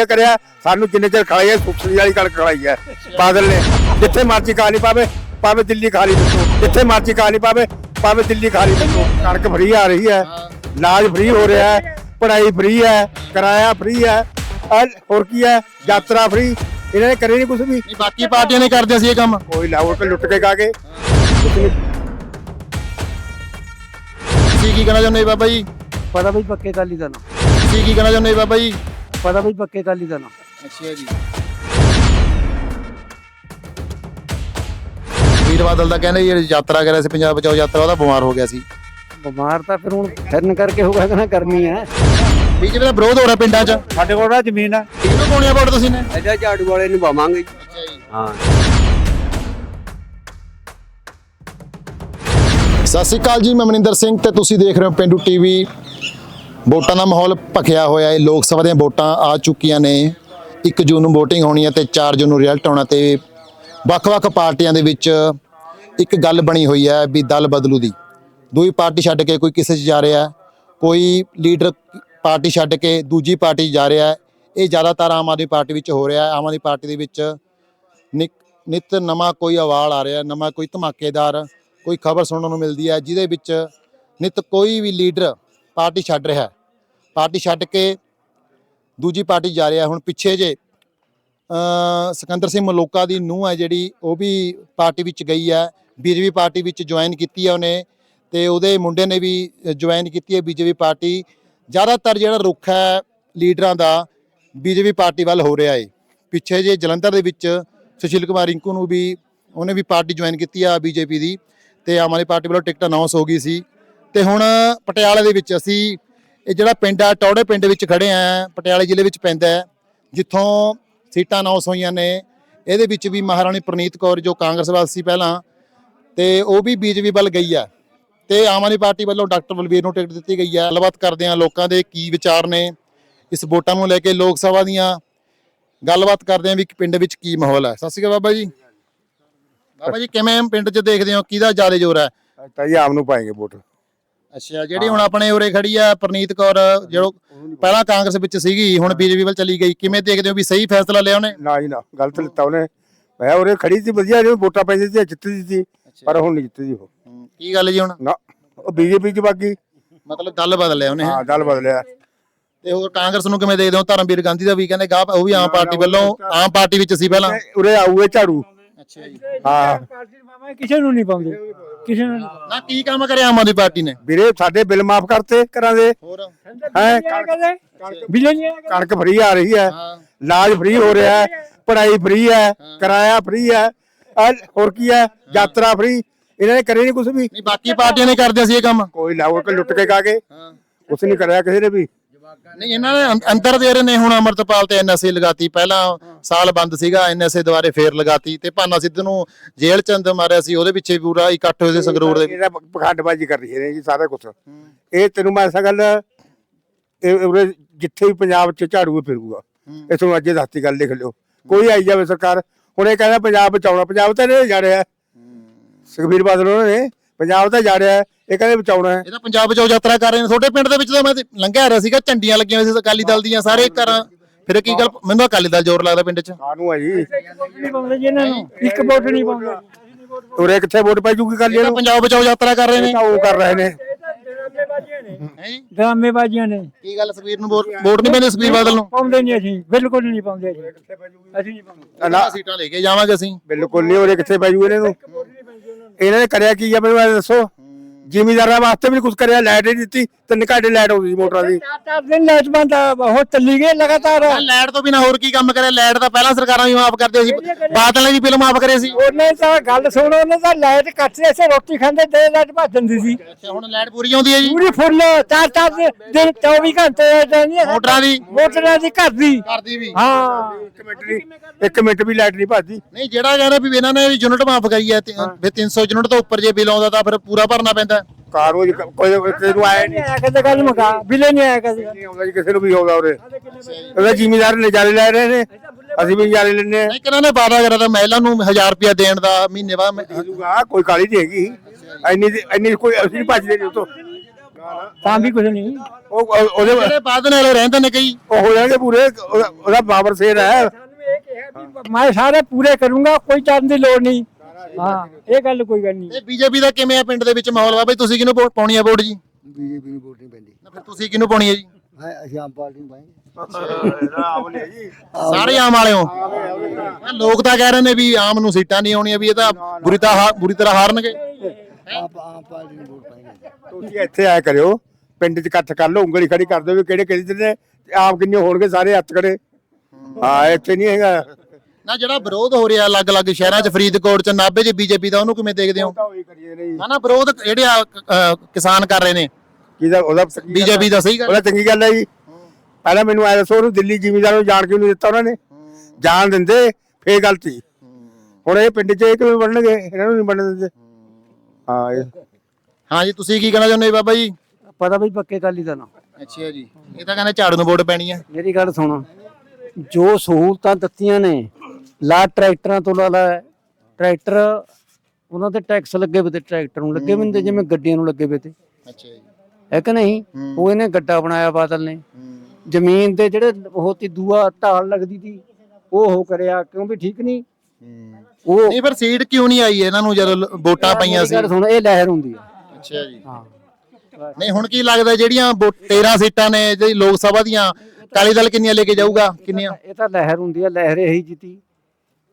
ਇਹ ਕਰਿਆ? ਸਾਨੂੰ ਜਿੰਨੇ ਚਿਰ ਖਾਈ ਹੈ ਸੁਖਸਰੀ ਵਾਲੀ ਕਣਕ ਖਲਾਈ ਹੈ। ਬਾਦਲ ਨੇ ਜਿੱਥੇ ਮਰਜ਼ੀ ਖਾ ਲਈ ਪਾਵੇ ਪਾਵੇ ਦਿੱਲੀ ਖਾ ਲਈ ਦੱਸੋ। ਜਿੱਥੇ ਮਰਜ਼ੀ ਖਾ ਲਈ ਪਾਵੇ ਪਾਵੇ ਦਿੱਲੀ ਖਾ ਲਈ ਦੱਸੋ। ਕਣਕ ਫਰੀ ਆ ਰਹੀ ਹੈ ਇਲਾਜ ਫਰੀ ਹੋ ਰਿਹਾ ਹੈ ਪੜ੍ਹਾਈ ਫਰੀ ਹੈ ਕਿਰਾਇਆ ਫਰੀ ਹੈ ਹੋਰ ਕੀ ਹੈ? ਯਾਤਰਾ ਫਰੀ ਇਹਨਾਂ ਨੇ ਕਰੇ ਨਹੀਂ ਕੁਝ ਵੀ। ਨਹੀਂ ਬਾਕੀ ਪਾਰਟੀਆਂ ਨੇ ਕਰਦੇ ਸੀ ਇਹ ਕੰਮ। ਕੋਈ ਲਾਹੌਰ ਕੇ ਲੁੱਟ ਕੇ ਖਾ ਗਏ ਨਹੀਂ ਤੁਸੀਂ ਕੀ ਕਹਿਣਾ ਚਾਹੁੰਦੇ ਬਾਬਾ ਜੀ? ਪਤਾ ਬਈ ਪੱਕੇ ਕਾਲੀ ਦਾ ਨਾ। ਤੁਸੀਂ ਕੀ ਕਹਿਣਾ ਚਾਹੁੰਦੇ ਬਾਬਾ ਜੀ? ਪਤਾ ਬਈ ਪੱਕੇ ਕਾਲੀ ਦਾ ਨਾ ਅੱਛਾ ਜੀ। ਵੀਰ ਬਾਦਲ ਦਾ ਕਹਿੰਦੇ ਜਿਹੜੀ ਯਾਤਰਾ ਕਰ ਰਿਹਾ ਸੀ ਪੰਜਾਬ ਬਚਾਓ ਯਾਤਰਾ ਉਹਦਾ ਬਿਮਾਰ ਹੋ ਗਿਆ ਸੀ। ਬਿਮਾਰ ਤਾਂ ਫਿਰ ਹੁਣ ਫਿਰਨ ਕਰਕੇ ਹੋਗਾ ਕਿ ਨਾ ਕਰਨੀ ਹੈ। ਬੀਜੇਪੀ ਦਾ ਵਿਰੋਧ ਹੋ ਰਿਹਾ ਪਿੰਡਾਂ 'ਚ? ਸਾਡੇ ਕੋਲ ਨਾ ਜ਼ਮੀਨ ਆ। ਕਿਹਨੂੰ ਪਾਉਣੀ ਆ ਵੋਟ ਤੁਸੀਂ ਨੇ? ਇਹਦਾ ਝਾੜੂ ਵਾਲੇ ਨੂੰ ਪਾਵਾਂਗੇ। ਅੱਛਾ ਜੀ। ਹਾਂ। ਸਤਿ ਸ਼੍ਰੀ ਅਕਾਲ ਜੀ ਮੈਂ ਮਨਿੰਦਰ ਸਿੰਘ ਤੇ ਤੁਸੀਂ ਦੇਖ ਰਹੇ ਹੋ ਪਿੰਡੂ ਟੀਵੀ। ਵੋਟਾਂ ਦਾ ਮਾਹੌਲ ਭਖਿਆ ਹੋਇਆ ਹੈ। ਲੋਕ ਸਭਾ ਦੀਆਂ ਵੋਟਾਂ ਆ ਚੁੱਕੀਆਂ ਨੇ। 1 ਜੂਨ ਨੂੰ VOTING ਹੋਣੀ ਹੈ ਤੇ 4 ਜੂਨ ਨੂੰ ਰਿਜ਼ਲਟ ਆਉਣਾ ਤੇ ਵੱਖ-ਵੱਖ ਪਾਰਟੀਆਂ ਦੇ ਵਿੱਚ ਇੱਕ ਗੱਲ ਬਣੀ ਹੋਈ ਹੈ ਵੀ ਦਲ ਬਦਲੂ ਦੀ। ਦੂਈ ਪਾਰਟੀ ਛੱਡ ਕੇ ਕੋਈ ਕਿਸੇ 'ਚ ਜਾ ਰਿਹਾ ਕੋਈ ਲੀਡਰ ਪਾਰਟੀ ਛੱਡ ਕੇ ਦੂਜੀ ਪਾਰਟੀ 'ਚ ਜਾ ਰਿਹਾ ਇਹ ਜ਼ਿਆਦਾਤਰ ਆਮ ਆਦਮੀ ਪਾਰਟੀ ਵਿੱਚ ਹੋ ਰਿਹਾ ਆਮ ਆਦਮੀ ਪਾਰਟੀ ਦੇ ਵਿੱਚ ਨਿਕ, ਨਿਤ ਨਵਾਂ ਕੋਈ ਅਵਾਲ ਆ ਰਿਹਾ, ਨਵਾਂ ਕੋਈ ਧਮਾਕੇਦਾਰ, ਕੋਈ ਖਬਰ ਸੁਣਨ ਨੂੰ ਮਿਲਦੀ ਹੈ, ਜਿਹਦੇ ਵਿੱਚ ਨਿਤ ਕੋਈ ਵੀ ਲੀਡਰ ਪਾਰਟੀ ਛੱਡ ਰਿਹਾ ਪਾਰਟੀ ਛੱਡ ਕੇ ਦੂਜੀ ਪਾਰਟੀ ਜਾ ਰਿਹਾ ਹੁਣ ਪਿੱਛੇ ਜੇ ਸਿਕੰਦਰ ਸਿੰਘ ਮਲੋਕਾ ਦੀ ਨੂੰਹ ਹੈ ਜਿਹੜੀ, ਉਹ ਵੀ ਪਾਰਟੀ ਵਿੱਚ ਗਈ ਹੈ, ਬੀਜੇਪੀ ਪਾਰਟੀ ਵਿੱਚ ਜੁਆਇਨ ਕੀਤੀ ਹੈ ਉਹਨੇ ਤੇ ਉਹਦੇ ਮੁੰਡੇ ਨੇ ਵੀ ਜੁਆਇਨ ਕੀਤੀ ਹੈ ਬੀਜੇਪੀ ਪਾਰਟੀ। ਜ਼ਿਆਦਾਤਰ ਜਿਹੜਾ ਰੁੱਖ ਹੈ ਲੀਡਰਾਂ ਦਾ ਬੀਜੇਪੀ ਪਾਰਟੀ ਵੱਲ ਹੋ ਰਿਹਾ ਹੈ ਪਿੱਛੇ ਜੇ ਜਲੰਧਰ ਦੇ ਵਿੱਚ ਸੁਸ਼ੀਲ ਕੁਮਾਰ ਰਿੰਕੂ ਨੂੰ ਵੀ, ਉਹਨੇ ਵੀ ਪਾਰਟੀ ਜੁਆਇਨ ਕੀਤੀ ਆ ਬੀਜੇਪੀ ਦੀ ਤੇ ਆਮ ਆਦਮੀ ਪਾਰਟੀ ਵੱਲੋਂ ਟਿਕਟ ਅਨਾਉਂਸ ਹੋ ਗਈ ਸੀ। ਤੇ ਹੁਣ ਪਟਿਆਲੇ ਦੇ ਵਿੱਚ ਅਸੀਂ ਇਹ ਜਿਹੜਾ ਪਿੰਡ ਆ, ਟੌੜੇ ਪਿੰਡ ਵਿੱਚ ਖੜੇ ਆ, ਪਟਿਆਲੇ ਜ਼ਿਲ੍ਹੇ ਵਿੱਚ ਪੈਂਦਾ ਹੈ, ਜਿੱਥੋਂ ਸੀਟਾਂ ਅਨਾਉਂਸ ਹੋਈਆਂ ਨੇ, ਇਹਦੇ ਵਿੱਚ ਵੀ ਮਹਾਰਾਣੀ ਪ੍ਰਨੀਤ ਕੌਰ, ਜੋ ਕਾਂਗਰਸ ਵੱਲ ਸੀ ਪਹਿਲਾਂ, ਤੇ ਉਹ ਵੀ ਬੀਜੇਪੀ ਵੱਲ ਗਈ ਆ, ਤੇ ਆਮ ਆਦਮੀ ਪਾਰਟੀ ਵੱਲੋਂ ਡਾਕਟਰ ਬਲਬੀਰ ਨੂੰ ਟਿਕਟ ਦਿੱਤੀ ਗਈ ਹੈ ਗੱਲਬਾਤ ਕਰਦੇ ਆ ਲੋਕਾਂ ਦੇ ਕੀ ਵਿਚਾਰ ਨੇ, ਇਸ ਵੋਟਾਂ ਨੂੰ ਲੈ ਕੇ ਲੋਕ ਸਭਾ ਦੀਆਂ ਗੱਲਬਾਤ ਕਰਦੇ ਆ ਵੀ ਪਿੰਡ ਵਿੱਚ ਕੀ ਮਾਹੌਲ ਹੈ ਸਤਿ ਸ਼੍ਰੀ ਅਕਾਲ ਬਾਬਾ ਜੀ। ਬਾਬਾ ਜੀ, ਕਿਵੇਂ ਪਿੰਡ 'ਚ ਦੇਖਦੇ ਹੋ? ਕਿਹਦਾ ਜ਼ਿਆਦਾ ਜ਼ੋਰ ਹੈ ਤਾਂ ਜੀ ਆਮ ਨੂੰ ਪਾਏਗੇ ਵੋਟ। ਅੱਛਾ ਜਿਹੜੀ ਹੁਣ ਆਪਣੇ ਉਰੇ ਖੜੀ ਆ ਪ੍ਰਨੀਤ ਕੌਰ ਜਿਹੜੋ ਪਹਿਲਾਂ ਕਾਂਗਰਸ ਵਿੱਚ ਸੀਗੀ ਹੁਣ ਬੀਜੇਪੀ ਵੱਲ ਚਲੀ ਗਈ ਕਿਵੇਂ ਦੇਖਦੇ ਹੋ ਵੀ ਸਹੀ ਫੈਸਲਾ ਲਿਆ ਉਹਨੇ? ਨਾ ਜੀ ਨਾ ਗਲਤ ਲਿੱਤਾ ਉਹਨੇ। ਮੈਂ ਉਰੇ ਖੜੀ ਸੀ ਵਧੀਆ ਜਿਵੇਂ ਵੋਟਾਂ ਪੈਂਦੀ ਸੀ ਜਿੱਤਦੀ ਸੀ ਪਰ ਹੁਣ ਨਹੀਂ ਜਿੱਤਦੀ ਉਹ। ਕੀ ਗੱਲ ਜੀ ਹੁਣ? ਨਾ ਉਹ ਬੀਜੇਪੀ ਚ ਬਾਕੀ ਮਤਲਬ ਦਲ ਬਦਲਿਆ ਉਹਨੇ ਹਾਂ ਦਲ ਬਦਲਿਆ। ਤੇ ਹੋਰ ਕਾਂਗਰਸ ਨੂੰ ਕਿਵੇਂ ਦੇਖਦੇ ਹੋ? ਧਰਮਵੀਰ ਗਾਂਧੀ ਦਾ ਵੀ ਕਹਿੰਦੇ ਗਾਹ ਉਹ ਵੀ ਆਮ ਪਾਰਟੀ ਵੱਲੋਂ ਆਮ ਪਾਰਟੀ ਵਿੱਚ ਸੀ ਪਹਿਲਾਂ। ਉਰੇ ਆਊਏ ਝਾੜੂ। ਅੱਛਾ ਜੀ। ਹਾਂ। ਕਿਸੇ ਨੂੰ ਨਹੀਂ ਪਾਉਂਦੇ। ਕਿਸੇ ਨੂੰ ਨਾ ਕੀ ਕੰਮ ਕਰਿਆ ਆਮ ਆਦਮੀ ਪਾਰਟੀ ਨੇ? ਵੀਰੇ ਸਾਡੇ ਬਿੱਲ ਮਾਫ ਕਰਤੇ ਘਰਾਂ ਦੇ। ਹੋਰ? ਹੈ ਬਿਜਲੀ ਨਹੀਂ ਕਣਕ ਫਰੀ ਆ ਰਹੀ ਹੈ। ਇਲਾਜ ਫਰੀ ਹੋ ਰਿਹਾ ਹੈ ਪੜ੍ਹਾਈ ਫਰੀ ਹੈ ਕਿਰਾਇਆ ਫਰੀ ਹੈ। ਹੋਰ ਕੀ ਹੈ? ਯਾਤਰਾ ਫਰੀ। ਇਹਨਾਂ ਨੇ ਕਰੇ ਨਹੀਂ ਕੁਝ ਵੀ। ਨਹੀਂ ਬਾਕੀ ਪਾਰਟੀਆਂ ਨੇ ਕਰਦੇ ਸੀ ਇਹ ਕੰਮ। ਕੋਈ ਲਾਹੌਰ ਕੇ ਲੁੱਟ ਕੇ ਖਾ ਗਏ। ਹਾਂ। ਕੁਝ ਨਹੀਂ ਕਰਿਆ ਕਿਸੇ ਨੇ ਵੀ। ਨਹੀਂ ਇਹਨਾਂ ਨੇ ਅੰ- ਅੰਦਰ ਦੇ ਰਹੇ ਨੇ ਹੁਣ ਅਮਰਤਪਾਲ ਤੇ ਐਨਐਸਏ ਲਗਾਤੀ। ਪਹਿਲਾਂ ਸਾਲ ਬੰਦ ਸੀਗਾ ਐਨਐਸਏ ਦੁਬਾਰੇ ਫੇਰ ਲਗਾਤੀ ਤੇ ਭਾਨਾ ਸਿੱਧੂ ਨੂੰ ਜੇਲ੍ਹ ਚ ਅੰਦਰ ਮਾਰਿਆ ਸੀ ਉਹਦੇ ਪਿੱਛੇ ਪੂਰਾ ਇਕੱਠ ਹੋਏ ਸੀ ਸੰਗਰੂਰ ਦੇ। ਇਹਦਾ ਪਖੰਡਬਾਜ਼ੀ ਕਰ ਰਹੀ ਹੈ ਜੀ ਸਾਰਾ ਕੁਝ ਇਹ ਤੈਨੂੰ ਮੈਂ ਐਸਾ ਗੱਲ ਇਹ ਉਰੇ ਜਿੱਥੇ ਵੀ ਪੰਜਾਬ 'ਚ ਝਾੜੂ ਹੀ ਫਿਰੂਗਾ ਇਹ ਤੁਹਾਨੂੰ ਅੱਜ ਦੱਸਤੀ ਗੱਲ ਲਿਖ ਲਿਓ। ਕੋਈ ਆਈ ਜਾਵੇ ਸਰਕਾਰ ਹੁਣ ਇਹ ਕਹਿੰਦਾ ਪੰਜਾਬ ਬਚਾਉਣਾ ਪੰਜਾਬ ਤਾਂ ਇਹ ਜਾ ਰਿਹਾ। ਹੈ। ਸੁਖਬੀਰ ਬਾਦਲ ਉਹਨਾਂ ਨੇ ਪੰਜਾਬ ਤਾਂ ਜਾ ਰਿਹਾ ਹੈ, ਇਹ ਕਹਿੰਦੇ ਬਚਾਉਣਾ ਹੈ। ਇਹ ਤਾਂ ਪੰਜਾਬ ਬਚਾਓ ਯਾਤਰਾ ਕਰ ਰਹੇ ਨੇ। ਤੁਹਾਡੇ ਪਿੰਡ ਦੇ ਵਿੱਚ ਤਾਂ ਮੈਂ ਤੇ ਲੰਘਿਆ ਰਿਹਾ ਸੀਗਾ ਝੰਡੀਆਂ ਲੱਗੀਆਂ ਹੋਈਆਂ ਸੀ ਅਕਾਲੀ ਦਲ ਦੀਆਂ ਸਾਰੇ ਘਰਾਂ। ਫਿਰ ਕੀ ਗੱਲ ਮੈਨੂੰ ਅਕਾਲੀ ਦਲ ਜ਼ੋਰ ਲੱਗਦਾ ਪਿੰਡ 'ਚ। ਕਾਹਨੂੰ ਹੈ ਜੀ। ਨਹੀਂ ਪਾਉਂਦੇ ਜੀ ਇਹਨਾਂ ਨੂੰ ਇੱਕ ਵੋਟ ਨਹੀਂ ਪਾਉਂਦੇ। ਉਰੇ ਕਿੱਥੇ ਵੋਟ ਪੈ ਜੂਗੀ ਕਰ ਇਹ ਤਾਂ ਪੰਜਾਬ ਬਚਾਓ ਯਾਤਰਾ ਕਰ ਰਹੇ ਨੇ। ਤਾਂ ਉਹ ਕਰ ਰਹੇ ਨੇ। ਹੈ ਜੀ? ਡਰਾਮੇਬਾਜ਼ੀਆਂ ਨੇ। ਕੀ ਗੱਲ ਸੁਖਬੀਰ ਨੂੰ ਵੋਟ? ਵੋਟ ਨਹੀਂ ਪੈਂਦੀ ਸੁਖਬੀਰ ਬਾਦਲ ਨੂੰ? ਪਾਉਂਦੇ ਨਹੀਂ ਅਸੀਂ ਬਿਲਕੁਲ ਨਹੀਂ ਪਾਉਂਦੇ ਅਸੀਂ। ਅਸੀਂ ਨਹੀਂ ਪਾਉਂਦੇ। ਨਾ। ਸੀਟਾਂ ਲੈ ਕੇ ਜਾਵਾਂਗੇ ਅਸੀਂ। ਬਿਲਕੁਲ ਨਹੀਂ ਉਰੇ ਕਿੱਥੇ ਪੈ ਜੂ ਇਹਨਾਂ ਨੂੰ? ਇਹਨਾਂ ਨੇ ਕਰਿਆ ਕੀ ਆ ਮੈਨੂੰ ਇਹ ਦੱਸੋ? ਜ਼ਿਮੀਦਾਰਾਂ ਵਾਸਤੇ ਵੀ ਕੁਝ ਕਰਿਆ ਲਾਈਟ ਨਹੀਂ ਦਿੱਤੀ। ਤਿੰਨ ਘੰਟੇ ਲਾਈਟ ਆਉਂਦੀ ਸੀ ਮੋਟਰਾਂ ਦੀ। ਚਾਰ ਚਾਰ ਦਿਨ ਲਾਈਟ ਬੰਦ ਆ, ਉਹ ਚੱਲੀ ਗਏ ਲਗਾਤਾਰ। ਲਾਈਟ ਤੋਂ ਬਿਨਾ ਹੋਰ ਕੀ ਕੰਮ ਕਰਿਆ? ਲਾਈਟ ਤਾਂ ਪਹਿਲਾਂ ਸਰਕਾਰਾਂ ਵੀ ਮਾਫ ਕਰਦੇ ਸੀ। ਬਾਦਲ ਵੀ ਬਿੱਲ ਮਾਫ ਕਰੇ ਸੀ। ਉਹਨੇ ਤਾਂ ਗੱਲ ਸੁਣੋ ਉਹਨੇ ਤਾਂ ਲਾਈਟ ਕੱਟਦੇ ਸੀ ਰੋਟੀ ਖਾਂਦੇ ਦੇ ਲਾਈਟ ਭੱਜ ਜਾਂਦੀ ਸੀ। ਅੱਛਾ ਹੁਣ ਲਾਈਟ ਪੂਰੀ ਆਉਂਦੀ ਹੈ ਜੀ? ਪੂਰੀ ਫੁੱਲ ਚਾਰ ਚਾਰ ਦਿਨ 24 ਘੰਟੇ ਜਾਂਦੀ ਮੋਟਰਾਂ ਦੀ। ਮੋਟਰਾਂ ਦੀ ਘਰ ਦੀ। ਕਰਦੀ ਵੀ। ਹਾਂ। ਇੱਕ ਮਿੰਟ ਨਹੀਂ ਇੱਕ ਮਿੰਟ ਵੀ ਲਾਈਟ ਨਹੀਂ ਭੱਜਦੀ। ਨਹੀਂ ਜਿਹੜਾ ਕਹਿੰਦਾ ਵੀ ਇਹਨਾਂ ਨੇ ਯੂਨਿਟ ਮਾਫ ਕਰੀ ਹੈ ਤੇ ਫਿਰ 300 ਯੂਨਿਟ ਤੋਂ ਉੱਪਰ ਜੇ ਬਿੱਲ ਆਉਂਦਾ ਤਾਂ ਫਿਰ ਪੂਰਾ ਭਰਨਾ ਪੈਂਦਾ। ਕਾਰੋ ਕੋਈ ਕਿਸੇ ਨੂੰ ਆਇਆ ਨਹੀਂ। ਆਇਆ ਕਦੇ ਗੱਲ ਮੁਕਾ ਬਿਲੇ ਨਹੀਂ ਆਇਆ ਕਦੇ ਨਹੀਂ ਆਉਂਦਾ ਜੀ ਕਿਸੇ ਨੂੰ ਵੀ ਆਉਂਦਾ ਉਰੇ। ਉਹਦਾ ਜ਼ਿਮੀਦਾਰ ਨਜ਼ਾਰੇ ਲੈ ਰਹੇ ਨੇ ਅਸੀਂ ਵੀ ਨਜ਼ਾਰੇ ਲੈਣੇ ਆ ਨਹੀਂ ਕਿਹਨਾਂ ਨੇ ਵਾਅਦਾ ਕਰਿਆ ਤਾਂ ਮਹਿਲਾ ਨੂੰ 1000 ਰੁਪਇਆ ਦੇਣ ਦਾ ਮਹੀਨੇ ਬਾਅਦ ਮੈਂ- ਜੂਗਾ ਕੋਈ ਕਾਲੀ ਨਹੀਂ ਹੈਗੀ। ਇੰਨੀ ਦੀ- ਇੰਨੀ ਕੋਈ ਅਸੀਂ ਨਹੀਂ ਭੱਜਦੇ ਨਹੀਂ ਉਤੋਂ ਤਾਂ ਵੀ ਕੁਝ ਨਹੀਂ। ਉਹ ਉਹ- ਉਹਦੇ ਜਿਹੜੇ ਵਾਲੇ ਰਹਿੰਦੇ ਨੇ ਕਈ। ਉਹ ਹੋ ਜਾਣਗੇ ਪੂਰੇ ਉਹਦਾ ਉਹਦਾ ਬਾਬਰ ਸੇਰ ਹੈ। ਮੈਂ ਸਾਰੇ ਪੂਰੇ ਕਰੂੰਗਾ ਕੋਈ ਚਰਨ ਦੀ ਲੋੜ ਨਹੀਂ। ਹਾਂ ਇਹ ਗੱਲ ਕੋਈ ਗੱਲ ਨਹੀਂ। ਇਹ ਬੀਜੇਪੀ ਦਾ ਕਿਵੇਂ ਆ ਪਿੰਡ ਦੇ ਵਿੱਚ ਮਾਹੌਲ? ਵਾ ਬਈ ਤੁਸੀਂ ਕਿਹਨੂੰ ਵੋਟ ਪਾਉਣੀ ਆ ਵੋਟ ਜੀ? ਬੀਜੇਪੀ ਨੂੰ ਵੋਟ ਨਹੀਂ ਪੈਂਦੀ। ਨਾ ਫਿਰ ਤੁਸੀਂ ਕਿਹਨੂੰ ਪਾਉਣੀ ਹੈ ਜੀ? ਹਾਂ ਅਸੀਂ ਆਮ ਪਾਰਟੀ ਨੂੰ ਪਾਏਂਗੇ ਸਾਰੇ ਆਮ ਵਾਲੇ ਹੋ ਇਹ ਲੋਕ ਤਾਂ ਕਹਿ ਰਹੇ ਨੇ ਵੀ ਆਮ ਨੂੰ ਸੀਟਾਂ ਨਹੀਂ ਆਉਣੀਆਂ ਵੀ ਇਹ ਤਾਂ ਬੁਰੀ ਤਰ੍ਹਾਂ ਹਾਰ- ਬੁਰੀ ਤਰ੍ਹਾਂ ਹਾਰਨਗੇ। ਆਪ ਆਮ ਪਾਰਟੀ ਨੂੰ ਵੋਟ ਪਾਏਂਗੇ ਤੁਸੀਂ ਇੱਥੇ ਆਇਆ ਕਰਿਓ ਪਿੰਡ 'ਚ ਇਕੱਠ ਕਰ ਲਓ ਉਂਗਲੀ ਖੜੀ ਕਰ ਦਿਓ ਵੀ ਕਿਹੜੇ ਕਿਹੜੇ ਨੇ ਆਪ ਕਿੰਨੇ ਹੋਣਗੇ ਸਾਰੇ ਹੱਥ ਖੜੇ। ਹਾਂ ਇੱਥੇ ਨਹੀਂ ਹੈਗਾ। ਨਾ ਜਿਹੜਾ ਵਿਰੋਧ ਹੋ ਰਿਹਾ ਅਲੱਗ-ਅਲੱਗ ਸ਼ਹਿਰਾਂ 'ਚ ਫਰੀਦਕੋਟ 'ਚ ਨਾਭੇ 'ਚ ਬੀਜੇਪੀ ਦਾ ਉਹਨੂੰ ਕਿਵੇਂ ਦੇਖਦੇ ਹੋ? ਉਹੀ ਕਰੀਏ ਨਹੀਂ। ਨਾ ਨਾ ਵਿਰੋਧ ਜਿਹੜੇ ਆ, ਅ, ਕਿਸਾਨ ਕਰ ਰਹੇ ਨੇ। ਕਿਹਦਾ ਉਹਦਾ ਬੀਜੇਪੀ ਦਾ ਸਹੀ ਗੱਲ ਉਹਦਾ ਚੰਗੀ ਗੱਲ ਹੈ ਜੀ। ਪਹਿਲਾਂ ਮੈਨੂੰ ਐ ਦੱਸੋ ਉਹਨੂੰ ਦਿੱਲੀ ਜ਼ਿਮੀਂਦਾਰ ਨੂੰ ਜਾਣ ਕਿਉਂ ਨਹੀਂ ਦਿੱਤਾ ਉਹਨਾਂ ਨੇ? ਜਾਣ ਦਿੰਦੇ ਫੇਰ ਗਲਤੀ। ਹੁਣ ਇਹ ਪਿੰਡ 'ਚ ਇਹ ਕਿਵੇਂ ਬਣਨਗੇ ਇਹਨਾਂ ਨੂੰ ਨਹੀਂ ਬਣਨ ਦਿੰਦੇ। ਹਾਂ ਇਹ। ਹਾਂ ਜੀ ਤੁਸੀਂ ਕੀ ਕਹਿਣਾ ਚਾਹੁੰਦੇ ਜੀ ਬਾਬਾ ਜੀ? ਪਤਾ ਵੀ ਪੱਕੇ ਕਾਲੀ ਦਾ ਨਾ ਅੱਛਾ ਜੀ। ਇਹ ਤਾਂ ਕਹਿੰਦੇ ਝਾੜੂ ਨੂੰ ਵੋਟ ਪੈਣੀ ਆ। ਮੇਰੀ ਗੱਲ ਸੁਣ। ਜੋ ਸਹੂਲਤਾਂ ਦਿੱਤੀਆਂ ਨੇ ਲਾ ਟਰੈਕਟਰਾਂ ਤੋਂ ਲਾ ਲਾ ਟਰੈਕਟਰ ਉਹਨਾਂ ਤੇ ਟੈਕਸ ਲੱਗੇ ਵੇ ਤੇ ਟਰੈਕਟਰ ਨੂੰ ਲੱਗੇ ਹੁੰਦੇ ਜਿਵੇਂ ਗੱਡੀਆਂ ਨੂੰ ਲੱਗੇ ਵੇ ਤੇ। ਅੱਛਾ ਜੀ। ਹੈ ਕਿ ਨਹੀਂ? ਉਹ ਇਹਨੇ ਗੱਡਾ ਬਣਾਇਆ ਬਾਦਲ ਨੇ। ਜ਼ਮੀਨ ਦੇ ਜਿਹੜੇ ਉਹ ਤੀ ਦੂਆ ਢਾਲ ਲੱਗਦੀ ਸੀ ਉਹ ਉਹ ਕਰਿਆ ਕਿਉਂ ਵੀ ਠੀਕ ਨਹੀਂ? ਉਹ ਨਹੀਂ ਫਿਰ ਸੀਟ ਕਿਉਂ ਨਹੀਂ ਆਈ? ਇਹਨਾਂ ਨੂੰ ਜਦੋਂ ਵੋਟਾਂ ਪਈਆਂ ਸੀ। ਗੱਲ ਸੁਣ ਇਹ ਲਹਿਰ ਹੁੰਦੀ ਆ। ਅੱਛਾ ਜੀ। ਹਾਂ। ਨਹੀਂ ਹੁਣ ਕੀ ਲੱਗਦਾ ਜਿਹੜੀਆਂ ਵੋ- 13 ਸੀਟਾਂ ਨੇ ਜਿਹੜੀ ਲੋਕ ਸਭਾ ਦੀਆਂ ਅਕਾਲੀ ਦਲ ਕਿੰਨੀਆਂ ਲੈ ਕੇ ਜਾਊਗਾ? ਕਿੰਨੀਆਂ? ਇਹ ਤਾਂ ਲਹਿਰ ਹੁੰਦੀ ਆ ਲਹਿਰ ਇਹੀ ਜਿੱਤੀ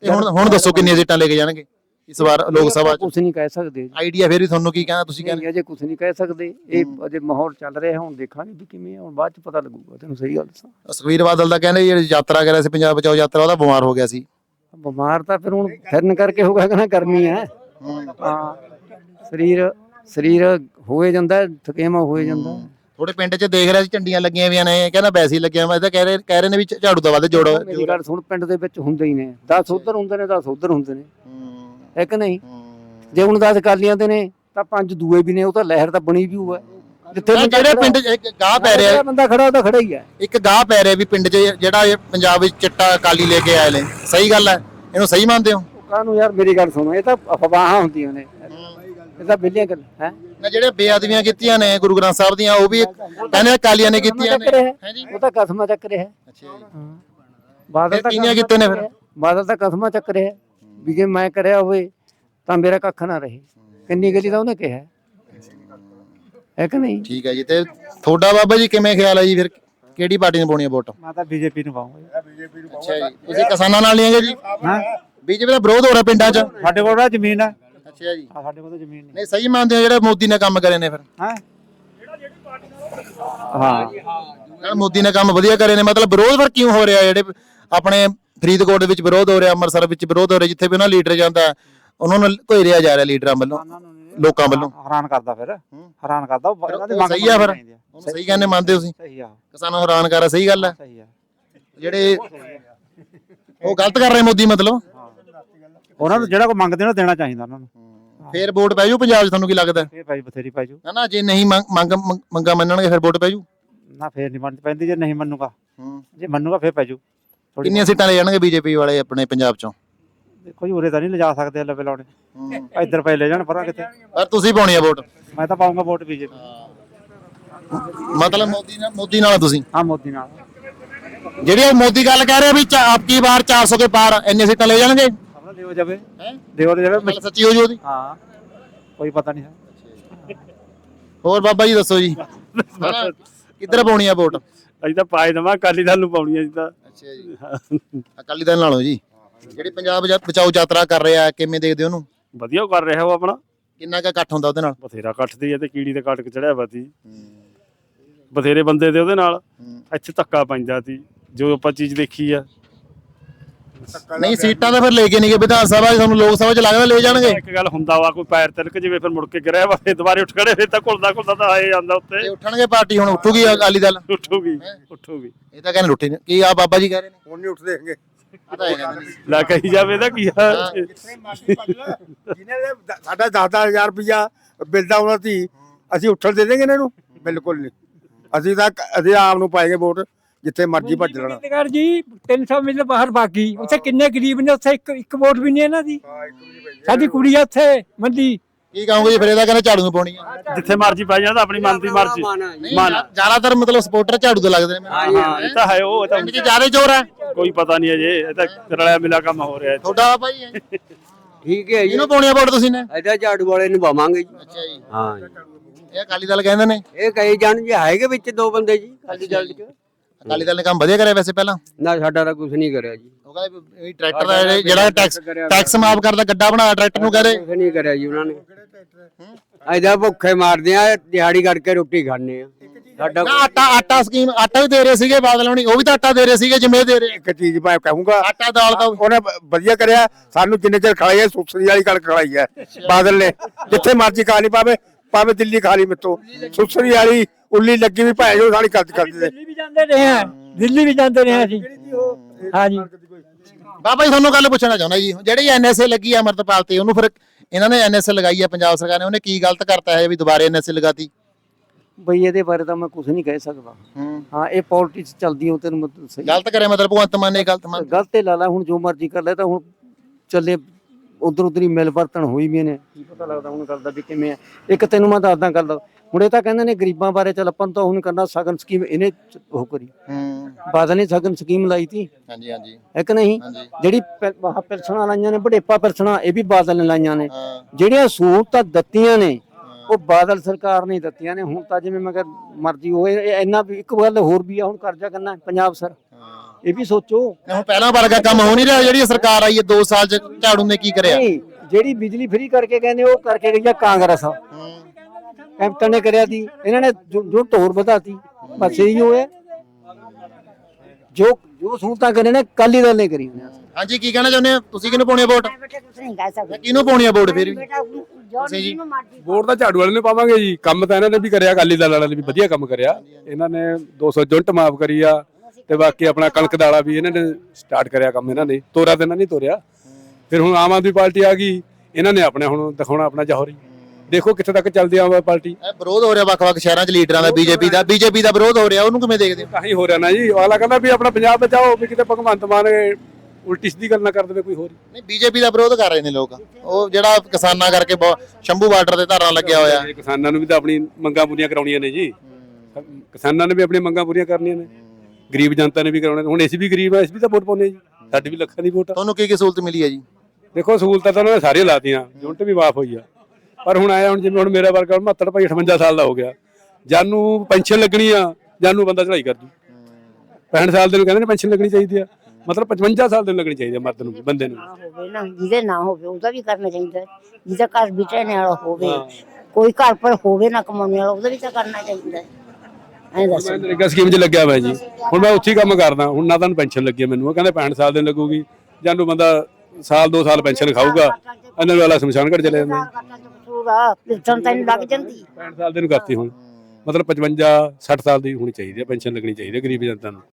ਤੇ ਹੁਣ ਹੁਣ ਦੱਸੋ ਕਿੰਨੀਆਂ ਸੀਟਾਂ ਲੈ ਕੇ ਜਾਣਗੇ ਇਸ ਵਾਰ ਲੋਕ ਸਭਾ 'ਚ? ਕੁਝ ਨਹੀਂ ਕਹਿ ਸਕਦੇ ਆਈਡੀਆ ਫਿਰ ਵੀ ਤੁਹਾਨੂੰ ਕੀ ਕਹਿੰਦਾ ਤੁਸੀਂ ਕਹਿੰਦੇ ਨਹੀਂ ਅਜੇ ਕੁਝ ਨਹੀਂ ਕਹਿ ਸਕਦੇ। ਇਹ ਅਜੇ ਮਾਹੌਲ ਚੱਲ ਰਿਹਾ ਹੁਣ ਦੇਖਾਂਗੇ ਵੀ ਕਿਵੇਂ ਆ, ਹੁਣ ਬਾਅਦ ਚ ਪਤਾ ਲੱਗੂਗਾ ਤੈਨੂੰ ਸਹੀ ਗੱਲ ਦੱਸਾਂ। ਸੁਖਵੀਰ ਬਾਦਲ ਦਾ ਕਹਿੰਦੇ ਜਿਹੜੀ ਯਾਤਰਾ ਕਰਿਆ ਸੀ ਪੰਜਾਬ ਬਚਾਓ ਯਾਤਰਾ ਉਹਦਾ ਬਿਮਾਰ ਹੋ ਗਿਆ ਸੀ। ਬਿਮਾਰ ਤਾਂ ਫਿਰ ਹੁਣ ਫਿਰਨ ਕਰਕੇ ਹੋਗਾ ਕਿ ਨਾ ਗਰਮੀ ਹੈ। ਹਾਂ। ਸਰੀਰ ਸਰੀਰ ਹੋਏ ਜਾਂਦਾ ਥਕੇਵਾਂ ਹੋਏ ਜਾਂਦਾ। ਥੋੜੇ ਪਿੰਡ 'ਚ ਦੇਖ ਰਿਹਾ ਸੀ ਝੰਡੀਆਂ ਲੱਗੀਆਂ ਹੋਈਆਂ ਨੇ ਕਹਿੰਦਾ ਵੈਸੇ ਲੱਗਿਆ ਮੈਂ ਤਾਂ ਕਹਿ ਰਹੇ ਕਹਿ ਰਹੇ ਨੇ ਵੀ ਝਾੜੂ ਦਾ ਵੱਧ ਜੋੜ। ਮੇਰੀ ਗੱਲ ਸੁਣ ਪਿੰਡ ਦੇ ਵਿੱਚ ਹੁੰਦੇ ਹੀ ਨੇ। 10 ਉਧਰ ਹੁੰਦੇ ਨੇ 10 ਉਧਰ ਹੁੰਦੇ ਨੇ। ਹੈ। ਕਿ ਨਹੀਂ। ਜੇ ਹੁਣ 10 ਕਾਲੀਆਂ ਦੇ ਨੇ ਤਾਂ ਪੰਜ ਦੂਏ ਵੀ ਨੇ ਉਹ ਤਾਂ ਲਹਿਰ ਤਾਂ ਬਣੀ ਵੀ ਹੋਇਆ ਜਿੱਥੇ ਜਿਹੜੇ ਪਿੰਡ 'ਚ ਇੱਕ ਗਾਹ ਪੈ ਰਿਹਾ ਬੰਦਾ ਖੜਾ ਉਹ ਤਾਂ ਖੜਾ ਹੀ ਹੈ। ਇੱਕ ਗਾਹ ਪੈ ਰਿਹਾ ਵੀ ਪਿੰਡ 'ਚ ਜਿਹੜਾ ਇਹ ਪੰਜਾਬ ਵਿੱਚ ਚਿੱਟਾ ਅਕਾਲੀ ਲੈ ਕੇ ਆਏ ਨੇ। ਸਹੀ ਗੱਲ ਹੈ। ਇਹਨੂੰ ਸਹੀ ਮੰਨਦੇ ਹੋ? ਕਾਹਨੂੰ ਯਾਰ ਮੇਰੀ ਗੱਲ ਸੁਣੋ ਇਹ ਤਾਂ ਅਫਵਾਹਾਂ ਹੁੰਦੀਆਂ ਨੇ। ਇਹ ਤਾਂ ਬਿੱਲੀਆਂ ਗੱਲ ਹੈ? ਨਾ ਜਿਹੜੇ ਬੇਅਦਬੀਆਂ ਕੀਤੀਆਂ ਨੇ ਗੁਰੂ ਗ੍ਰੰਥ ਸਾਹਿਬ ਦੀਆਂ ਉਹ ਵੀ ਕਹਿੰਦੇ ਅਕਾਲੀਆਂ ਨੇ ਕੀਤੀਆਂ ਨੇ। ਹਾਂਜੀ। ਉਹ ਤਾਂ ਕਸਮਾਂ ਚੱਕ ਰਿਹਾ ਅੱਛਾ ਜੀ। ਬਾਦਲ ਤਾਂ ਕਿੰਨੀਆਂ ਕੀਤੇ ਨੇ ਫਿਰ? ਬਾਦਲ ਤਾਂ ਕਸਮਾਂ ਚੱਕ ਰਿਹਾ ਵੀ ਜੇ ਮੈਂ ਕਰਿਆ ਹੋਵੇ ਤਾਂ ਮੇਰਾ ਕੱਖ ਨਾ ਰਹੇ। ਕਿੰਨੀ ਗਲੀ ਦਾ ਉਹਨੇ ਕਿਹਾ। ਹੈ ਕਿ ਨਹੀਂ? ਠੀਕ ਹੈ ਜੀ ਤੇ ਤੁਹਾਡਾ ਬਾਬਾ ਜੀ ਕਿਵੇਂ ਖਿਆਲ ਹੈ ਜੀ? ਫਿਰ ਕਿਹੜੀ ਪਾਰਟੀ ਨੂੰ ਪਾਉਣੀ ਹੈ ਵੋਟ? ਮੈਂ ਤਾਂ ਬੀਜੇਪੀ ਨੂੰ ਪਾਉਂਗਾ ਅੱਛਾ ਜੀ। ਤੁਸੀਂ ਕਿਸਾਨਾਂ ਨਾਲ ਨਹੀਂ ਹੈਗੇ ਜੀ? ਹਾਂ। ਬੀਜੇਪੀ ਦਾ ਵਿਰੋਧ ਹੋ ਰਿਹਾ ਪਿੰਡਾਂ 'ਚ? ਸਾਡੇ ਕੋਲ ਤਾਂ ਜ਼ਮੀਨ ਹੈ ਅੱਛਾ ਜੀ। ਆ ਸਾਡੇ ਕੋਲ ਤਾਂ ਜ਼ਮੀਨ ਨਹੀਂ। ਨਹੀਂ ਸਹੀ ਮੰਨਦੇ ਜਿਹੜੇ ਮੋਦੀ ਨੇ ਕੰਮ ਕਰੇ ਨੇ ਫਿਰ। ਹਾਂ? ਹਾਂ। ਜਿਹੜਾ ਮੋਦੀ ਨੇ ਕੰਮ ਵਧੀਆ ਕਰੇ ਨੇ ਮਤਲਬ ਵਿਰੋਧ ਫਿਰ ਕਿਉਂ ਹੋ ਰਿਹਾ? ਜਿਹੜੇ ਆਪਣੇ ਫਰੀਦਕੋਟ ਦੇ ਵਿੱਚ ਵਿਰੋਧ ਹੋ ਰਿਹਾ ਅੰਮ੍ਰਿਤਸਰ ਵਿੱਚ ਵਿਰੋਧ ਹੋ ਰਿਹਾ ਜਿੱਥੇ ਵੀ ਉਹਨਾਂ ਲੀਡਰ ਜਾਂਦਾ ਉਹਨਾਂ ਨੂੰ ਕੋਈ ਰਿਹਾ ਜਾ ਰਿਹਾ ਲੀਡਰਾਂ ਵੱਲੋਂ ਲੋਕਾਂ ਵੱਲੋਂ। ਹੈਰਾਨ ਕਰਦਾ ਫਿਰ। ਹੈਰਾਨ ਕਰਦਾ ਉਹ ਦੀ ਮੰਗ ਸਹੀ ਆ ਫਿਰ। ਚਾਹੀਦੀ ਆ। ਉਹਨੂੰ ਸਹੀ ਕਹਿੰਦੇ ਮੰਨਦੇ ਹੋ ਤੁਸੀਂ। ਸਹੀ ਆ। ਕਿਸਾਨਾਂ ਨੂੰ ਹੈਰਾਨ ਕਰ ਰਿਹਾ ਸਹੀ ਗੱਲ ਹੈ ਸਹੀ ਆ। ਜਿਹੜੇ ਉਹ ਗਲਤ ਕਰ ਰਹੇ ਮੋਦੀ ਮਤਲਬ। ਉਹਨਾਂ ਨੂੰ ਜਿਹੜਾ ਕੋ ਮੰਗਦੇ ਨੇ ਉਹ ਦੇਣਾ ਚਾਹੀਦਾ ਉਹਨਾਂ ਨੂੰ। ਫੇਰ ਵੋਟ ਪੈ ਜੂ ਪੰਜਾਬ 'ਚ ਤੁਹਾਨੂੰ ਕੀ ਲੱਗਦਾ? ਫੇਰ ਭਾਈ ਬਥੇਰੀ ਪਾਜੂ ਨਾ ਨਾ ਜੇ ਨਹੀਂ ਮੰਗ ਮੰਗ- ਮੰਨਣਗੇ ਫਿਰ ਵੋਟ ਪੈ ਜੂ। ਨਾ ਫੇਰ ਨਹੀਂ ਮੰਨ ਪੈਂਦੀ ਜੇ ਨਹੀਂ ਮੰਨੂਗਾ। ਜੇ ਮੰਨੂਗਾ ਫੇਰ ਪਾਜੂ ਥੋੜੀ ਕਿੰਨੀਆਂ ਸੀਟਾਂ ਲੈ ਜਾਣਗੇ ਬੀਜੇਪੀ ਵਾਲੇ ਆਪਣੇ ਪੰਜਾਬ 'ਚੋਂ? ਦੇਖੋ ਜੀ ਉਰੇ ਤਾਂ ਨਹੀਂ ਲਿਜਾ ਸਕਦੇ ਲੱਭੇ ਲਾਉਣੇ। ਇੱਧਰ ਪੈ ਲੈ ਜਾਣ ਪਰਾਂ ਕਿਤੇ। ਪਰ ਤੁਸੀਂ ਪਾਉਣੀ ਆ ਵੋਟ। ਮੈਂ ਤਾਂ ਪਾਉਂਗਾ ਵੋਟ ਬੀਜੇਪੀ ਮਤਲਬ ਮੋਦੀ ਨਾਲ ਮੋਦੀ ਨਾਲ ਤੁਸੀਂ? ਹਾਂ ਮੋਦੀ ਨਾਲ। ਜਿਹੜੀ ਉਹ ਮੋਦੀ ਗੱਲ ਕਹਿ ਰਿਹਾ ਵੀ ਚਾ- ਆਪਕੀ ਵਾਰ 400 ਕੇ ਪਾਰ ਇੰਨੇ ਸੀਟਾਂ ਲੈ ਜਾਣਗੇ? ਦਿਓ ਜਾਵੇ। ਹੈ? ਦਿਓ ਜਾਵੇ। ਗੱਲ ਸੱਚੀ ਹੋ ਜੂ ਉਹਦੀ? ਹਾਂ। ਕੋਈ ਪਤਾ ਨਹੀਂ ਹੈ। ਹੋਰ ਬਾਬਾ ਜੀ ਦੱਸੋ ਜੀ। ਹਨਾ? ਕਿੱਧਰ ਪਾਉਣੀ ਆ ਵੋਟ? ਅਸੀਂ ਤਾਂ ਪਾਏ ਦਵਾਂ ਅਕਾਲੀ ਦਲ ਨੂੰ ਪਾਉਣੀ ਆ ਜੀ ਤਾਂ। ਅੱਛਾ ਜੀ। ਅਕਾਲੀ ਦਲ ਨਾਲੋਂ ਜੀ। ਜਿਹੜੀ ਪੰਜਾਬ ਜਾ- ਬਚਾਓ ਯਾਤਰਾ ਕਰ ਰਿਹਾ ਕਿਵੇਂ ਦੇਖਦੇ ਹੋ ਉਹਨੂੰ? ਵਧੀਆ ਉਹ ਕਰ ਰਿਹਾ ਉਹ ਆਪਣਾ। ਕਿੰਨਾ ਕੁ ਇਕੱਠ ਹੁੰਦਾ ਉਹਦੇ ਨਾਲ? ਬਥੇਰਾ ਕੱਟਦੀ ਹੈ ਤੇ ਕੀੜੀ ਤੇ ਕੱਟ ਕੇ ਚੜਿਆ ਬਾਤੀ ਬਥੇਰੇ ਬੰਦੇ ਤੇ ਉਹਦੇ ਨਾਲ। ਇੱਥੇ ਧੱਕਾ ਪੈਂਦਾ ਸੀ। ਜੋ ਆਪਾਂ ਚੀਜ਼ ਦੇਖੀ ਆ। ਨਹੀਂ ਸੀਟਾਂ ਤਾਂ ਫਿਰ ਲੈ ਕੇ ਨਹੀਂ ਗਏ ਵਿਧਾਨ ਸਭਾ 'ਚ ਤੁਹਾਨੂੰ ਲੋਕ ਸਭਾ 'ਚ ਲੱਗਦਾ ਲੈ ਜਾਣਗੇ? ਇੱਕ ਗੱਲ ਹੁੰਦਾ ਵਾ ਕੋਈ ਪੈਰ ਤਿਲਕ ਜਿਵੇਂ ਫਿਰ ਮੁੜ ਕੇ ਗਿਰਿਆ ਵਾ ਫਿਰ ਦੁਬਾਰੇ ਉੱਠ ਖੜੇ ਫਿਰ ਤਾਂ ਘੁਲਦਾ ਘੁਲਦਾ ਤਾਂ ਆਏ ਜਾਂਦਾ ਉੱਤੇ। ਉੱਠਣਗੇ ਪਾਰਟੀ ਹੁਣ ਉੱਠੂਗੀ ਅਕਾਲੀ ਦਲ? ਉੱਠੂਗੀ ਉੱਠੂਗੀ। ਇਹ ਤਾਂ ਕਹਿੰਦੇ ਉੱਠੀ ਨਹੀਂ ਕੀ ਆ ਬਾਬਾ ਜੀ ਕਹਿ ਰਹੇ ਨੇ? ਹੁਣ ਨਹੀਂ ਉੱਠਦੇ ਹੈਗੇ। ਇਹ ਇਹ। ਲੈ ਕਹੀ ਜਾਵੇ ਤਾਂ ਕੀ ਆ। ਜਿਹਨੇ ਦੇ ਸਾਡਾ 10000 ਰੁਪਇਆ ਬਿੱਲ ਦਾ ਆਉਣਾ ਸੀ ਅਸੀਂ ਉੱਠਣ ਦੇ ਦੇਂਗੇ ਇਹਨਾਂ ਨੂੰ? ਬਿਲਕੁਲ ਨਹੀਂ। ਅਸੀਂ ਤਾਂ ਅਸੀਂ ਆਮ ਨੂੰ ਪਾਏਗੇ ਵੋਟ। ਜਿੱਥੇ ਮਰਜ਼ੀ ਭੱਜ ਲੈਣਾ। ਗੋਬਿੰਦਗੜ੍ਹ ਜੀ 300 ਮਿਲ ਬਾਹਰ ਬਾਕੀ। ਉੱਥੇ ਕਿੰਨੇ ਗਰੀਬ ਨੇ ਉੱਥੇ ਇੱਕ ਇੱਕ ਵੋਟ ਵੀ ਨਹੀਂ ਇਹਨਾਂ ਦੀ। ਸਾਡੀ ਕੁੜੀ ਆ ਉੱਥੇ ਮੰਦੀ। ਕੀ ਕਹੋਗੇ ਜੀ ਫਿਰ ਇਹਦਾ ਕਹਿੰਦੇ ਝਾੜੂ ਨੂੰ ਪਾਉਣੀ ਆ। ਜਿੱਥੇ ਮਰਜ਼ੀ ਪੈ ਜਾਂਦਾ ਆਪਣੀ ਮਨ ਦੀ ਮਰਜ਼ੀ। ਮਨ। ਜ਼ਿਆਦਾਤਰ ਮਤਲਬ ਸਪੋਰਟਰ ਝਾੜੂ ਦੇ ਲੱਗਦੇ ਨੇ ਮੈਨੂੰ ਹਾਂ ਇਹ ਤਾਂ ਹੈ ਉਹ ਇਹ ਤਾਂ ਪਿੰਡ 'ਚ ਜ਼ਿਆਦਾ ਜ਼ੋਰ ਹੈ। ਕੋਈ ਪਤਾ ਨਹੀਂ ਅਜੇ ਇਹ ਤਾਂ ਰਲਿਆ ਮਿਲਾ ਕੰਮ ਹੋ ਰਿਹਾ। ਤੁਹਾਡਾ ਭਾਈ ਹੈ ਠੀਕ ਹੈ ਜੀ। ਇਹਨੂੰ ਪਾਉਣੀ ਆ ਵੋਟ ਤੁਸੀਂ ਨੇ? ਇਹਦਾ ਝਾੜੂ ਵਾਲੇ ਨੂੰ ਪਾਵਾਂਗੇ ਜੀ। ਅੱਛਾ ਜੀ। ਹਾਂ ਜੀ। ਇਹ ਅਕਾਲੀ ਦਲ ਕਹਿੰਦੇ ਨੇ। ਇਹ ਕਹੀ ਜਾਣ ਜੀ ਹੈਗੇ ਵਿੱਚ ਦੋ ਬੰਦੇ ਜੀ ਖਾਲੀ ਜਲਦ ਚ। ਅਕਾਲੀ ਦਲ ਨੇ ਕੰਮ ਵਧੀਆ ਕਰਿਆ ਵੈਸੇ ਪਹਿਲਾਂ? ਨਾ ਸਾਡਾ ਤਾਂ ਕੁਝ ਨਹੀਂ ਕਰਿਆ ਜੀ। ਉਹ ਕਹਿੰਦੇ ਵੀ ਟਰੈਕਟਰ ਦਾ ਜਿਹੜੇ- ਜਿਹੜਾ ਟੈਕਸ ਟੈਕਸ ਮਾਫ ਕਰਦਾ ਗੱਡਾ ਬਣਾਇਆ ਟਰੈਕਟਰ ਨੂੰ ਕਹਿੰਦੇ। ਕੁਝ ਨਹੀਂ ਕਰਿਆ ਜੀ ਉਹਨਾਂ ਨੇ। ਐਦਾ ਭੁੱਖੇ ਮਾਰਦੇ ਆ ਦਿਹਾੜੀ ਕਰਕੇ ਰੋਟੀ ਖਾਣੇ ਆ ਸਾਡਾ ਨਾ ਆਟਾ ਆਟਾ ਸਕੀਮ ਆਟਾ ਵੀ ਦੇ ਰਹੇ ਸੀਗੇ ਬਾਦਲ ਹੋਣੀ ਉਹ ਵੀ ਤਾਂ ਆਟਾ ਦੇ ਰਹੇ ਸੀਗੇ ਜਿਵੇਂ ਦੇ ਰਹੇ। ਇੱਕ ਚੀਜ਼ ਮੈਂ ਕਹੂੰਗਾ ਆਟਾ ਦਾਲ ਤਾਂ ਉਹਨੇ ਵਧੀਆ ਕਰਿਆ ਸਾਨੂੰ ਜਿੰਨੇ ਚਿਰ ਖਲਾਈ ਹੈ ਸੁਸਰੀ ਵਾਲੀ ਕਣਕ ਖਲਾਈ ਹੈ ਬਾਦਲ ਨੇ। ਜਿੱਥੇ ਮਰਜ਼ੀ ਖਾ ਲਈ ਪਾਵੇ ਪਾਵੇ ਦਿੱਲੀ ਖਾ ਲਈ ਮਿੱਤੋਂ ਸੁਸਰੀ ਵਾਲੀ ਉੱਲੀ ਲੱਗੀ ਵੀ ਭੈ ਜੋ ਸਾਡੀ ਕੱਦ ਕਰਦੇ ਦਿੱਲੀ ਵੀ ਜਾਂਦੇ ਰਹੇ ਆ। ਦਿੱਲੀ ਵੀ ਜਾਂਦੇ ਰਹੇ ਅਸੀਂ। ਹਾਂਜੀ। ਬਾਬਾ ਜੀ ਤੁਹਾਨੂੰ ਗੱਲ ਪੁੱਛਣਾ ਚਾਹੁੰਦਾ ਜੀ। ਜਿਹੜੀ ਐਨਐਸਏ ਲੱਗੀ ਆ ਅਮਰਤਪਾਲ ਤੇ ਉਹਨੂੰ ਫਿਰ ਇਹਨਾਂ ਨੇ ਐਨਐਸਏ ਲਗਾਈ ਆ ਪੰਜਾਬ ਸਰਕਾਰ ਨੇ ਉਹਨੇ ਕੀ ਗਲਤ ਕਰਤਾ ਹੈ ਵੀ ਦੁਬਾਰੇ ਐਨਐਸਏ ਲਗਾਤੀ? ਬਈ ਇਹਦੇ ਬਾਰੇ ਤਾਂ ਮੈਂ ਕੁਝ ਨਹੀਂ ਕਹਿ ਸਕਦਾ। ਹੂੰ। ਹਾਂ ਇਹ ਪੋਲਿਟਿਕਸ ਚੱਲਦੀ ਹੋ ਤੈਨੂੰ ਮਤਲਬ ਸਹੀ। ਗਲਤ ਕਰਿਆ ਮਤਲਬ ਭਗਵੰਤ ਮਾਨ ਨੇ ਗਲਤ ਮੰਨ ਗਲਤ ਤੇ ਲਾ ਲਾ ਹੁਣ ਜੋ ਮਰਜ਼ੀ ਕਰ ਲੈ ਤਾਂ ਹੁਣ ਚੱਲੇ ਉਧਰ ਉਧਰ ਹੀ ਮਿਲ ਵਰਤਣ ਹੋਈ ਵੀ ਨੇ। ਕੀ ਪਤਾ ਲੱਗਦਾ ਹੁਣ ਗੱਲ ਦਾ ਵੀ ਕਿਵੇਂ ਹੈ। ਇੱਕ ਤੈਨੂੰ ਮੈਂ ਦੱਸਦਾ ਗੱਲ ਹੁਣ ਇਹ ਤਾਂ ਕਹਿੰਦੇ ਨੇ ਗਰੀਬਾਂ ਬਾਰੇ ਚੱਲ ਆਪਾਂ ਨੂੰ ਤਾਂ ਹੁਣ ਕਰਨਾ ਸਗਨ ਸਕੀਮ ਇਹਨੇ ਉਹ ਕਰੀ। ਹੂੰ। ਬਾਦਲ ਨੇ ਸਗਨ ਸਕੀਮ ਲਾਈ ਤੀ। ਹਾਂਜੀ ਹਾਂਜੀ। ਹੈ ਕਿ ਨਹੀਂ? ਹਾਂਜੀ। ਜਿਹੜੀ ਪੈਲ- ਆਹ ਲਾਈਆਂ ਨੇ ਬੜੇਪਾ ਪਿਲਸਣਾ ਇਹ ਵੀ ਬਾਦਲ ਨੇ ਲਾਈਆਂ ਨੇ। ਹਾਂ। ਜਿਹੜੀਆਂ ਸਹੂਲਤਾਂ ਦਿੱਤੀਆਂ ਨੇ ਉਹ ਬਾਦਲ ਸਰਕਾਰ ਨੇ ਦਿੱਤੀਆਂ ਨੇ। ਹੁਣ ਤਾਂ ਜਿਵੇਂ ਮੈਂ ਕਿਹਾ ਮਰਜ਼ੀ ਹੋਏ ਇਹ ਇੰਨਾ ਵੀ ਇੱਕ ਗੱਲ ਹੋਰ ਵੀ ਆ ਹੁਣ ਕਰਜ਼ਾ ਕਰਨਾ ਪੰਜਾਬ ਸਰ। ਇਹ ਵੀ ਸੋਚੋ। ਹੁਣ ਪਹਿਲਾਂ ਵਰਗਾ ਕੰਮ ਹੋ ਨਹੀਂ ਰਿਹਾ ਜਿਹੜੀ ਸਰਕਾਰ ਆਈ ਹੈ 2 ਸਾਲ ਚ ਝਾੜੂ ਨੇ ਕੀ ਕਰਿਆ? ਨਹੀਂ ਜਿਹੜੀ ਬਿਜਲੀ ਫ੍ਰੀ ਕਰਕੇ ਕਹਿੰਦੇ ਉਹ ਕਰਕੇ ਗਈ ਆ ਕਾਂਗਰਸ। ਕੈਪਟਨ ਨੇ ਕਰਿਆ ਸੀ ਇਹਨਾਂ ਨੇ ਜੋ ਜੋ ਢੋਰ ਵਧਾਤੀ ਬਸ ਇਹੀ ਹੋਇਆ। ਜੋ ਜੋ ਸਹੂਲਤਾਂ ਕਰੇ ਨੇ ਕਾਲੀ ਦਲ ਨੇ ਕਰੀ ਹਾਂਜੀ ਕੀ ਕਹਿਣਾ ਚਾਹੁੰਦੇ ਆ ਤੁਸੀਂ ਕਿਹਨੂੰ ਪਾਉਣੀ ਆ ਵੋਟ? ਕਿਹਨੂੰ ਪਾਉਣੀ ਆ ਵੋਟ ਫਿਰ? ਵੀ ਬੇਟਾ ਜੋ ਵੋਟ ਤਾਂ ਝਾੜੂ ਵਾਲੇ ਨੂੰ ਪਾਵਾਂਗੇ ਜੀ। ਕੰਮ ਤਾਂ ਇਹਨਾਂ ਨੇ ਵੀ ਕਰਿਆ ਅਕਾਲੀ ਦਲ ਵਾਲਿਆਂ ਨੇ ਵੀ ਵਧੀਆ ਕੰਮ ਕਰਿਆ। ਇਹਨਾਂ ਨੇ 200 ਯੂਨਿਟ ਮਾਫ ਕਰੀ ਆ। ਤੇ ਬਾਕੀ ਆਪਣਾ ਕਣਕ ਦਾਲਾ ਵੀ ਇਹਨਾਂ ਨੇ ਸਟਾਰਟ ਕਰਿਆ ਕੰਮ ਇਹਨਾਂ ਨੇ ਤੋਰਾ ਤੇ ਇਹਨਾਂ ਨਹੀਂ ਤੋਰਿਆ। ਫਿਰ ਹੁਣ ਆਮ ਆਦਮੀ ਪਾਰਟੀ ਆ ਗਈ ਇਹਨਾਂ ਨੇ ਆਪਣੇ ਹੁਣ ਦਿਖਾਉਣਾ ਆਪਣਾ ਜੌਹਰੀ। ਦੇਖੋ ਕਿੱਥੇ ਤੱਕ ਚੱਲਦੀ ਆ ਆਮ ਆਦਮੀ ਪਾਰਟੀ। ਇਹ ਵਿਰੋਧ ਹੋ ਰਿਹਾ ਵੱਖ-ਵੱਖ ਸ਼ਹਿਰਾਂ 'ਚ ਲੀਡਰਾਂ ਦਾ ਬੀਜੇਪੀ ਦਾ ਬੀਜੇਪੀ ਦਾ ਵਿਰੋਧ ਹੋ ਰਿਹਾ ਉਹਨੂੰ ਕਿਵੇਂ ਦੇਖਦੇ ਹੋ? ਤਾਂ ਹੀ ਹੋ ਰਿਹਾ ਨਾ ਜੀ ਅਗਲਾ ਕਹਿੰਦਾ ਵੀ ਆਪਣਾ ਪੰਜਾਬ ਬਚਾਓ ਵੀ ਕਿਤੇ ਭਗਵੰਤ ਮਾਨ ਉਲਟੀ ਸਿੱਧੀ ਗੱਲ ਨਾ ਕਰ ਦੇਵੇ ਕੋਈ ਹੋਰ। ਨਹੀਂ ਬੀਜੇਪੀ ਦਾ ਵਿਰੋਧ ਕਰ ਰਹੇ ਨੇ ਲੋਕ। ਉਹ ਜਿਹੜਾ ਕਿਸਾਨਾਂ ਕਰਕੇ ਬਹੁਤ- ਸ਼ੰਭੂ ਬਾਰਡਰ ਤੇ ਧਰਨਾ ਲੱਗਿਆ ਹੋਇਆ। ਕਿਸਾਨਾਂ ਨੂੰ ਵੀ ਤਾਂ ਆਪਣੀ ਮੰਗਾਂ ਪੂਰੀਆਂ ਕਰਾਉਣੀਆਂ ਨੇ ਜੀ। ਕਿਸਾਨਾਂ ਨੇ ਵੀ ਆਪਣੀਆਂ ਮੰਗਾਂ ਪੂਰੀਆਂ ਕਰਨੀਆਂ ਨੇ। ਗਰੀਬ ਜਨਤਾ ਨੇ ਵੀ ਕਰਾਉਣਾ। ਹੁਣ ਅਸੀਂ ਵੀ ਗਰੀਬ ਆ ਅਸੀਂ ਵੀ ਤਾਂ ਵੋਟ ਪਾਉਂਦੇ ਆ ਜੀ। ਸਾਡੀ ਵੀ ਲੱਖਾਂ ਦੀ ਵੋਟ ਆ। ਤੁਹਾਨੂੰ ਕੀ ਕੀ ਸਹੂਲਤ ਮਿਲੀ ਹੈ ਜੀ? ਦੇਖੋ ਸਹੂਲਤਾਂ ਤਾਂ ਉਹਨਾਂ ਨੇ ਸਾਰੀਆਂ ਲਾਤੀਆਂ। ਯੂਨਿਟ ਵੀ ਮਾਫ ਹੋਈ ਆ। ਪਰ ਹੁਣ ਆਇਆ ਹੁਣ ਜਿਵੇਂ ਹੁਣ ਮੇਰਾ ਵਰਗਾ 69 ਭਾਈ 58 ਸਾਲ ਦਾ ਹੋ ਗਿਆ। ਜਾਨੂੰ ਪੈਨਸ਼ਨ ਲੱਗਣੀ ਆ ਜਾਨੂੰ ਬੰਦਾ ਚੜਾਈ ਕਰ ਜੂ। 65 ਸਾਲ ਦੇ ਨੂੰ ਕਹਿੰਦੇ ਨੇ ਪੈਨਸ਼ਨ ਲੱਗਣੀ ਚਾਹੀਦੀ ਆ। ਮਤਲਬ 55 ਸਾਲ ਦੇ ਨੂੰ ਲੱਗਣੀ ਚਾਹੀਦੀ ਆ ਮਰਦ ਨੂੰ ਬੰਦੇ ਨੂੰ। ਹੋਵੇ ਨਾ ਜਿਹਦੇ ਨਾ ਹੋਵੇ ਉਹਦਾ ਵੀ ਕਰਨਾ ਚਾਹੀਦਾ। ਹੈ। ਜਿਹਦਾ ਘਰ ਬਿਟਣ ਵਾਲਾ ਹੋਵੇ ਕੋਈ ਘਰ ਪਰ ਹੋਵੇ ਨਾ ਕਮਾਉਣ ਵਾਲਾ ਉਹਦਾ ਵੀ ਤਾਂ ਕਰਨਾ ਚਾਹੀਦਾ। ਹੈ ਐਂ ਦੱਸ। ਮੈਂ ਨਰੇਗਾ ਸਕੀਮ 'ਚ ਲੱਗਿਆ ਹੋਇਆ ਜੀ। ਹੁਣ ਮੈਂ ਉੱਥੇ ਹੀ ਕੰਮ ਕਰਦਾ ਹੁਣ ਨਾ ਤੁਹਾਨੂੰ ਪੈਨਸ਼ਨ ਲੱਗੀ ਆ ਮੈਨੂੰ। ਉਹ ਕਹਿੰਦੇ 65 ਸਾਲ ਦੇ ਨੂੰ ਲੱਗੂਗੀ। ਜਾਨੂੰ ਬੰਦਾ ਸਾਲ 2 ਸਾਲ ਪੈਨਸ਼ਨ ਖਾਊਗਾ। ਇਹਨਾਂ ਵਾਲਾ ਸ਼ਮਸ਼ਾਨ ਘਾਟ ਚਲੇ ਜਾਂਦਾ। ਕਰਨਾ ਤਾਂ ਲੱਗ ਜਾਂਦੀ। 65 ਸਾਲ ਦੇ ਨੂੰ ਕਰਤੀ ਹੁਣ। ਮਤਲਬ 55 60 ਸਾਲ ਦੀ ਹੋਣੀ ਚਾਹੀਦੀ ਹੈ ਪੈਨਸ਼ਨ ਲੱਗਣੀ ਚਾਹੀਦੀ ਹੈ ਗਰੀਬ ਜਨਤਾ ਨੂੰ।